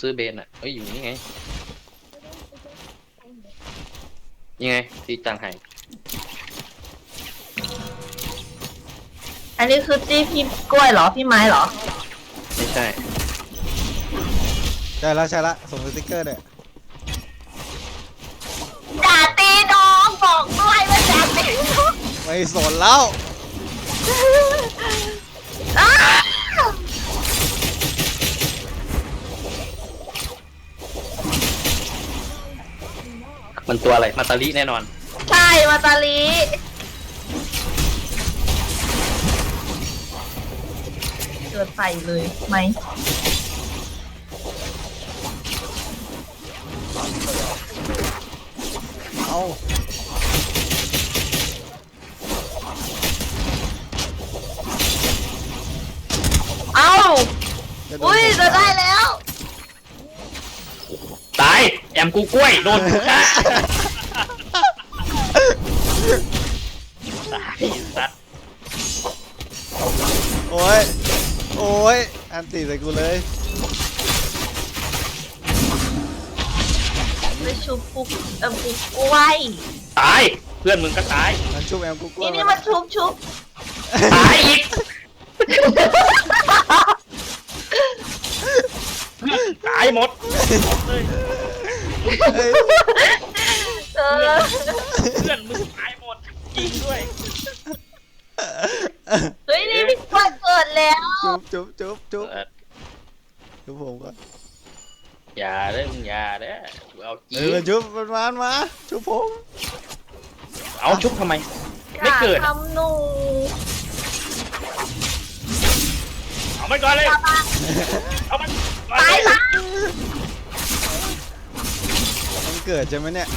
ซื้อเบนอะเอ้ยอยู่นี่ไงยังไงที่จังไห้อันนี้คือจี้พี่กล้วยเหรอพี่ไม้เหรอ ไม่ใช่ใช่ละใช่ละส่งสติ๊กเกอร์เนี่ยอย่าตีน้องบอกด้วยว่าอย่าตีน้องไม่สนแล้ว มันตัวอะไร มาตาลิแน่นอน ใช่มาตาลีเกิดไฟเลยไหมเอาเอ้า จะโดนอุ้ยผมจะได้แล้วตาย แอมกูกล้วยโดนกูฆ่าตายสัตว์โอ้ย โอ้ย อันตีใส่กูเลย ไปชุบปุ๊กเอ่อปุ๊กกล้วยตาย เพื่อนมึงก็ตาย มันชุบแอมกูกลัวนี่นี่มันชุบชุบตายอีกเพื่อนตายหมดเลย เฮ้ยเออเพื่อนมึงตายหมดจริงด้วย เฮ้ยนี่พี่กล้วยเกิดแล้วจุ๊บจุ๊บจุ๊บจุ๊บเออจุ๊บผมก่อนอย่าเด้อมึงอย่าเด้อเอาจเอริองมาจุ๊บมันมามาจุ๊บผมเอาชุบทำไม ไม่เกิด อย่าทำหนูเอามันก่อนเลยอย่ามาเอามันตายซะมัน เกิดใช่ไหมเนี่ย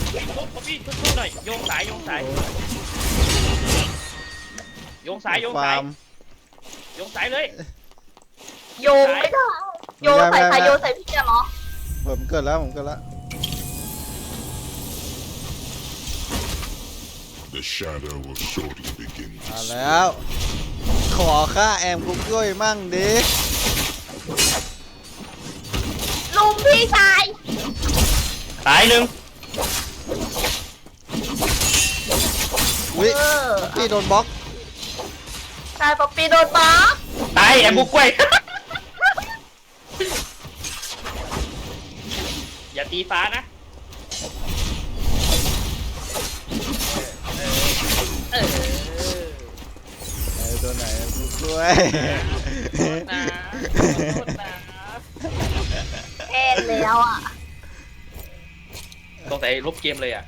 ทุบพี่ทุบๆหน่อยโยงสายโยงสายโยงสายโยงฟาสายร์มโยงสายเลยโยงไม่ได้โยงใส่ใครโยงใส่พี่อะเหรอผมเกิดแล้วผมเกิดแล้ว The shadow will shortly begin มา to แล้ว ขอค่าแอมกูกล้วยมั่งดิลุงพี่ชายตายหนึ่ง วิเออ พี่โดนบล็อกชายป๊อปปี้โดนป๊อกตายแอมบุกกล้วย อย่าตีฟ้านะ เออเออตัวไหนแอมกูกล้วยโทษนะโทษนะแอนแล้วอะ สงสัยลบเกมเลยอะ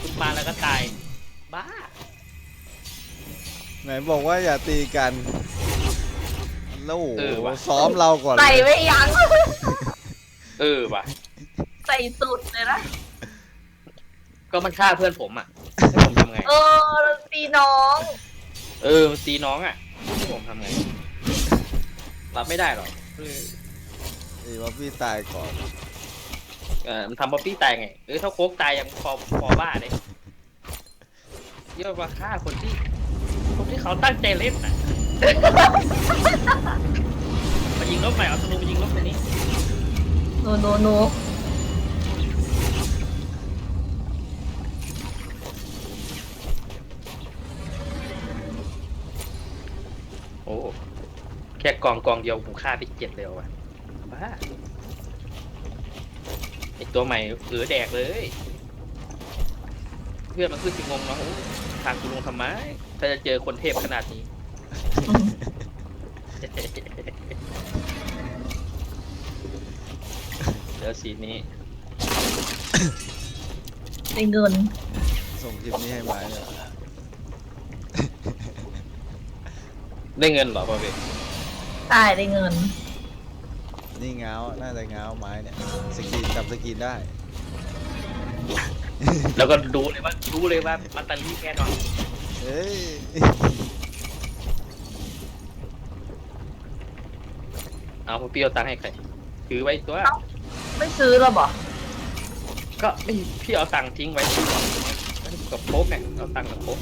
ขึ้นมาแล้วก็ตาย บ้า ไหนบอกว่าอย่าตีกันแล้วโอ้โหเออว่ะ ซ้อมเราก่อนเลใส่ยไม่ยั้ง เออว่ะ ใส่สุดเลยนะ ก็มันฆ่าเพื่อนผมอะให้ผมทำไง เออตีน้อง เออมันตีน้องอะให้ผมทำไง รับไม่ได้หรอกเออไอ้ว่าพี่ตายก่อน เออมันทำบ๊อบบี้ตายไงเออถ้าโค้กตายยังพอพอบ้าเลยเยอะกว่าฆ่าคนที่ คนที่เขาตั้งใจเล่นน่ะมายิงลบหน่อยเอาธนูมายิงลบตรงนี้โนโนโนโอ้แค่กองกองเดียวผมฆ่าไปเจ็ดเลยว่ะบ้าไอ ตัวใหม่เอือแดกเลย เพื่อนมันขึ้นสิงงเนาะโอ้ทางกูลงทำไมถ้าจะเจอคนเทพขนาดนี้ เดี๋ยวสีนี้ได้เงิน ส่งคลิปนี้ให้ไม้เนี่ยได้เงินเหรอพ่อเบกตายได้เงิน นี่เงาน่าจะเงาไม้เนี่ยสกรีนกับสกรีนได้ แล้วก็ดูเลยว่ารู้เลยว่ามันตันลี่แค่นอนเฮ้ยเอาพ่อเปรี้ยวตังค์ให้ใครถือไว้ตัวเอ้าไม่ซื้อหรอบอกก็ไม่พี่เอาตังค์ทิ้งไว้กับโป๊กเนี่ยเอาตังค์กับโป๊ก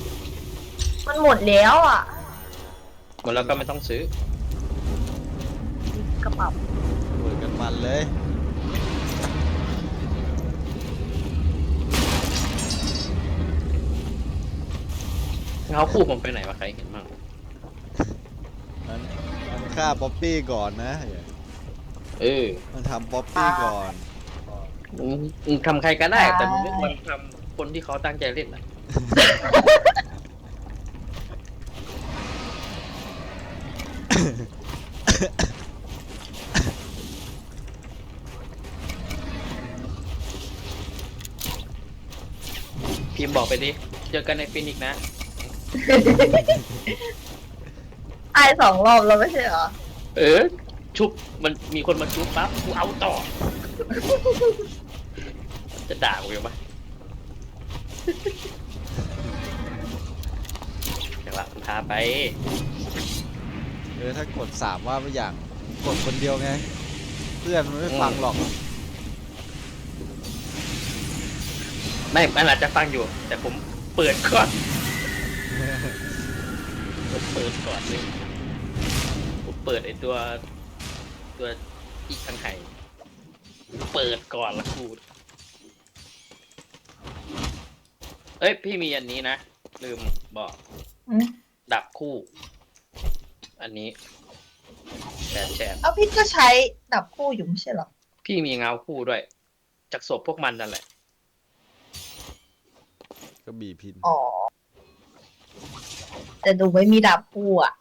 มันหมดแล้วอะหมดแล้วก็ไม่ต้องซื้อตกระเป๋าเปิ ดกันมันเลยเงาคู่ผมไปไหนวะใครเห็นบ้างมันมันฆ่าป๊อปปี้ก่อนนะ เออมันทำป๊อปปี้ก่อน มึงมึงทำใครก็ได้ แต่มึงไม่ควรทำคนที่เขาตั้งใจเล่นนะ พิมพ์บอกไปดิ เจอกันในฟินิกส์นะ ไอายสองรอบแล้วไม่ใช่เหรอ เออ ชุบ มันมีคนมาชุบปั๊บ กูเอาต่อ จะด่ากูยังปะเดี๋ยวว่าพาไป เออถ้ากดสามว่าไม่อย่างกดคนเดียวไง เพื่อนมันไม่ฟังหรอก ไม่มันอาจจะฟังอยู่ แต่ผมเปิดก่อนผมเปิดก่อนเลยผมเปิดไอตัว ตัวอีกทางไห่เปิดก่อนละกูเอ้ยพี่มีอันนี้นะ ลืมบอกอืมดับคู่ อันนี้แชร์แชร์เอาพี่ก็ใช้ดับคู่อยู่ไม่ใช่เหรอ พี่มีเงาคู่ด้วย จากศพพวกมันนั่นแหละ ก็บีพินอ๋อ แต่ดูไม่มีดับคู่อะ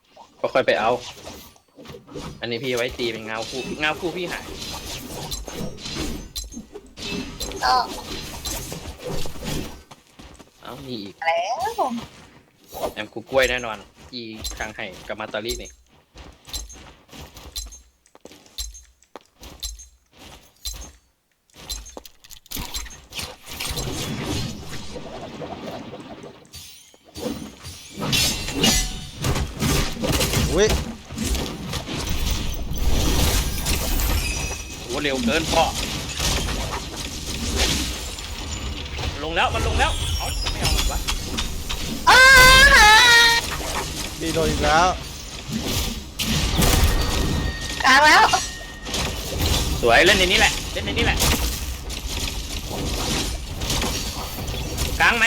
ก็ค่อยไปเอา อันนี้พี่ไว้ตีเป็นเงาคู่เงาคู่พี่หายก็ เอามีอีกแล้ว แอมกูกล้วยแน่นอน อีทางไห่กับมาตาลินี่ อุ้ยโหเร็วเกินพ่อลงแล้วมันลงแล้วเอาไม่เอามันวะอ้าฮะดีโดนอีกแล้วกลางแล้ว สวยเล่นในนี้แหละเล่นในนี้แหละกลางไหม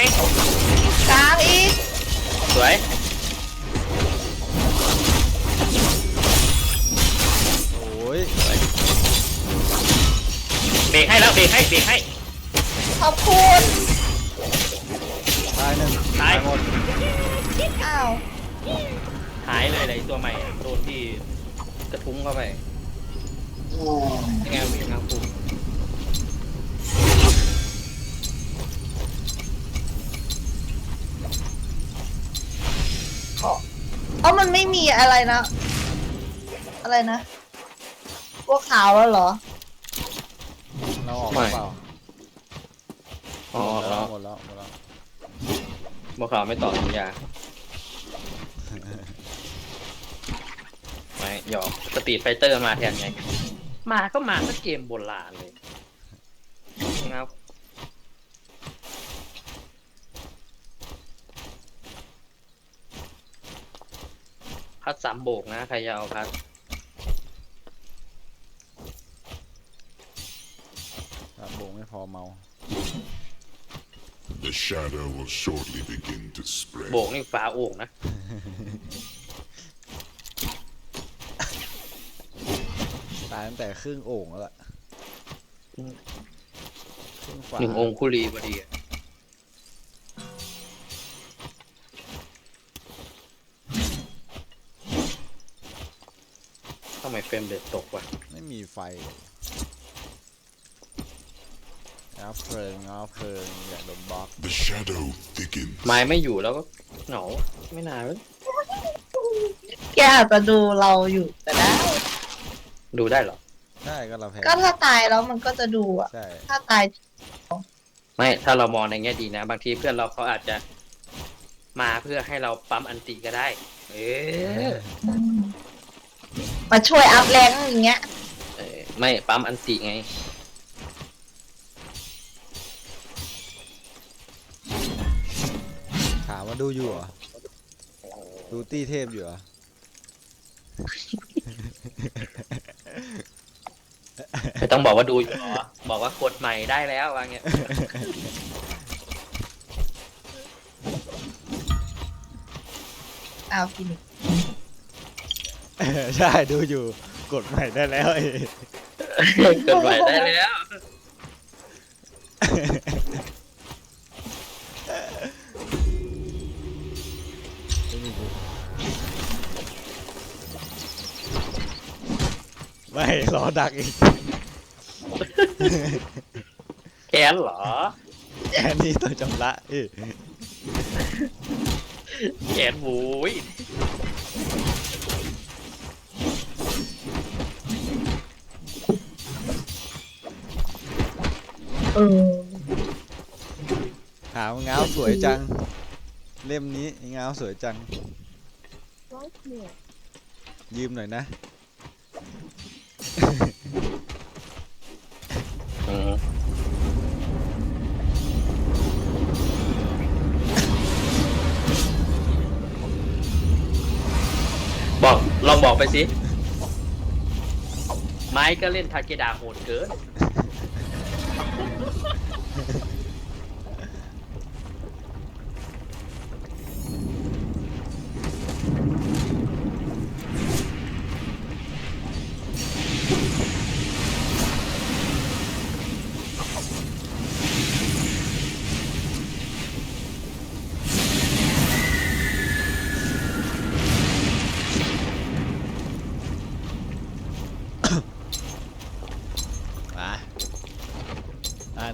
กลางอีกสวย เบรกให้แล้วเบรกให้เบรกให้ขอบคุณตายหนึ่งตายหมดอ้าวหายเลยเลยตัวใหม่อะโดนที่กระทุ้งเข้าไปยังไงมีเงาคู่เอ้ามันไม่มีอะไรนะ อะไรนะพวกขาวแล้วเหรอ เราออกหรือเปล่าอ๋อหมดแล้แล้ววหมดแล้วหมดแล้วบัวขาวไม่ต่อสัญญาไม่หยอกสตรีทไฟเตอร์มาแทนไง มาก็มาก็เกมโบราณเลยครับพัดสามโบกนะ ใครจะเอาพัด ครับโบงไม่พอ เมา The shadow will shortly begin to spread. โบกนี่ฟ้าโอ่งนะ ตายตั้งแต่ครึ่งโอ่งแล้วล่ะอืมครึ่งฝาหนึ่งองคุลีพอดีอะทำไมเฟรมเรทตกวะ ไม่มีไฟ งับเพลิงงับเพลิงอย่าโดนบล็อก The shadow thickens. ไม้ไม่อยู่แล้วก็เหงาไม่นานเลยแกอาจจะดูเราอยู่ก็ได้ ดูได้เหรอได้ก็เราแพ้ก็ถ้าตายแล้วมันก็จะดูอะใช่ ถ้าตายไม่ถ้าเรามองในแง่ดีนะ บางทีเพื่อนเราเขาอาจจะมาเพื่อให้เราปั๊มอันติก็ได้ เออมาช่วยอัพแรงอย่างเงี้ยเออไม่ปั๊มอันติไง ถามว่าดูอยู่เหรอ ดูตี้เทพอยู่เหรอ ไม่ต้องบอกว่าดูอยู่หรอบอกว่ากดใหม่ได้แล้วว่าเงี้ยอ้าวฟินิกใช่ดูอยู่กดใหม่ได้แล้วไอ้กดใหม่ได้แล้ว ไม่รอดักอีกแค้นเหรอแอนนี่ต้องชำระเอ้ยแค้นหมูยเออหาวเงาสวยจัง เล่มนี้เงาสวยจังยืมหน่อยนะ ลองบอกไปสิ ไม้ก็เล่นทาเกดาโหดเกิน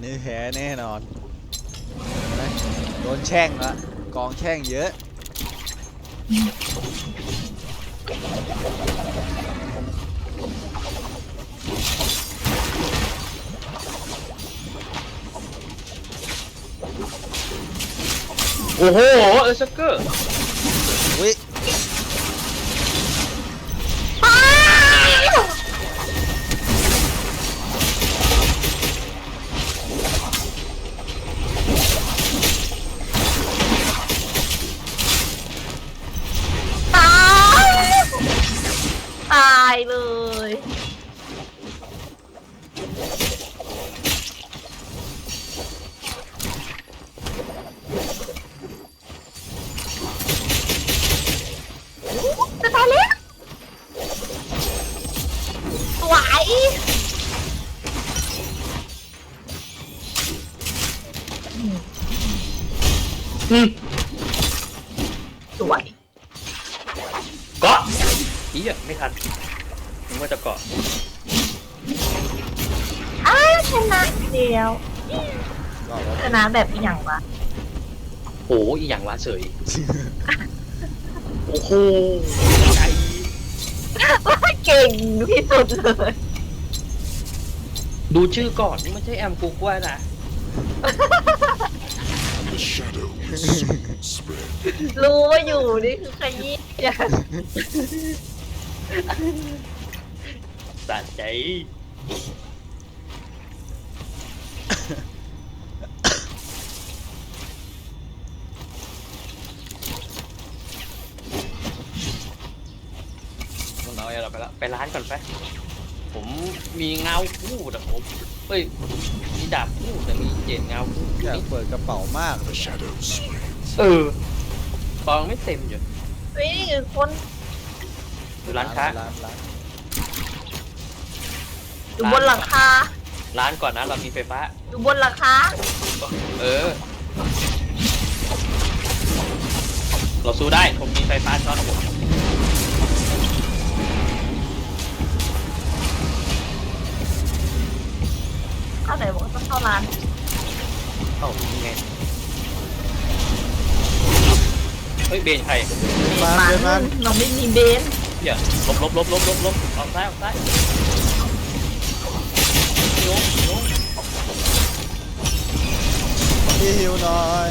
นี่แพ้แน่นอนโดนแช่งละกองแช่งเยอะโอ้โหเออร์เซอร์เกอร์ อ้อีอย่างวะเฉย โอ้โหใจเก่งที่สุดเลยดูชื่อก่อนนี่ไม่ใช่แอมกูกล้วยนะ The shadow will soon spread. รู้ว่าอยู่นี่คือขยี้อะสะใจ เอาอะไรเราไปแล้วไปร้านก่อนไป ผมมีเงาคู่แต่ผมเฮ้ยมีดาบคู่แต่มีเจนเงาคู่อยากเปิดกระเป๋ามากเล The ย shadow spreads. เออกองไม่เต็มอยู่เฮ้ยนี่คือคนอยู่ร้านค้าร้านร้านอยู่บนหลังคา ร้านก่อนนะเรามีไฟฟ้าอยู่บนหลังคา เออ เราสู้ได้ ผมมีไฟฟ้าช็อตอยู่ กว่าต้องเข้าร้านเอ้ายังไงเฮ้ยเบนใครมาเป็นมันเราไม่มีเบนเดี๋ยวลบลบลบลบลบลบออกซ้ายออกซ้ายโยกโยกพี่ฮิวหน่อย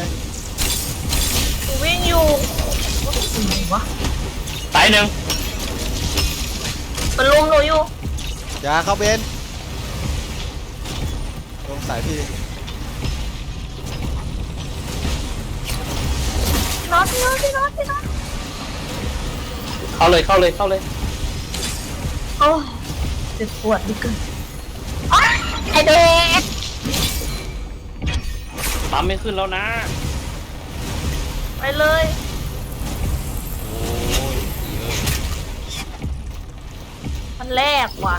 กูวิ่งอยู่ว่าเป็นไงวะตายหนึ่งมันลุมหนูอยู่อย่าเข้าเบนล งสายพี่น็อตพี่น็อตพี่น็อตพี่น็อตเข้าเลยเข้าเลยเข้าเลยโอ้เจ็บปวดดิเกินอ้ายไอเด็กปั๊มไม่ขึ้นแล้วนะ ไปเลยโอ้ยเยอะมันแรกว่ะ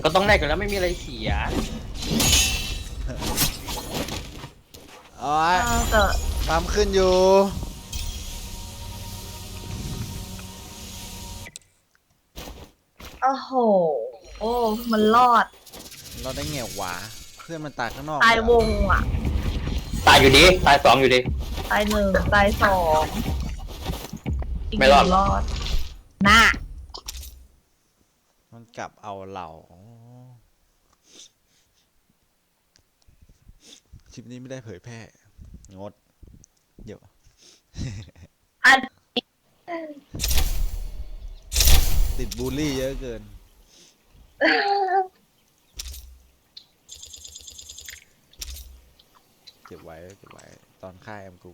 มันก็ต้องแลกกันแล้วไม่มีอะไรเสียโอ้ยเออแต่ปั๊มขึ้นอยู่ โอ้โห โอ้ มันรอด เราได้แง่หวาเพื่อนมันตายข้างนอกตายวงอะ ตายอยู่ดีตายสองอยู่ดี ตายหนึ่ง ตายสองอีกไม่หรอดนึ่งรอด น่ามันกลับเอาเราอ๋อค ลิปนี้ไม่ได้เผยแพร่ งด เดี๋ยว อันติดบูลลี่เยอะเกิน เก็บไว้ เก็บไว้ ตอนค่ายแอมกู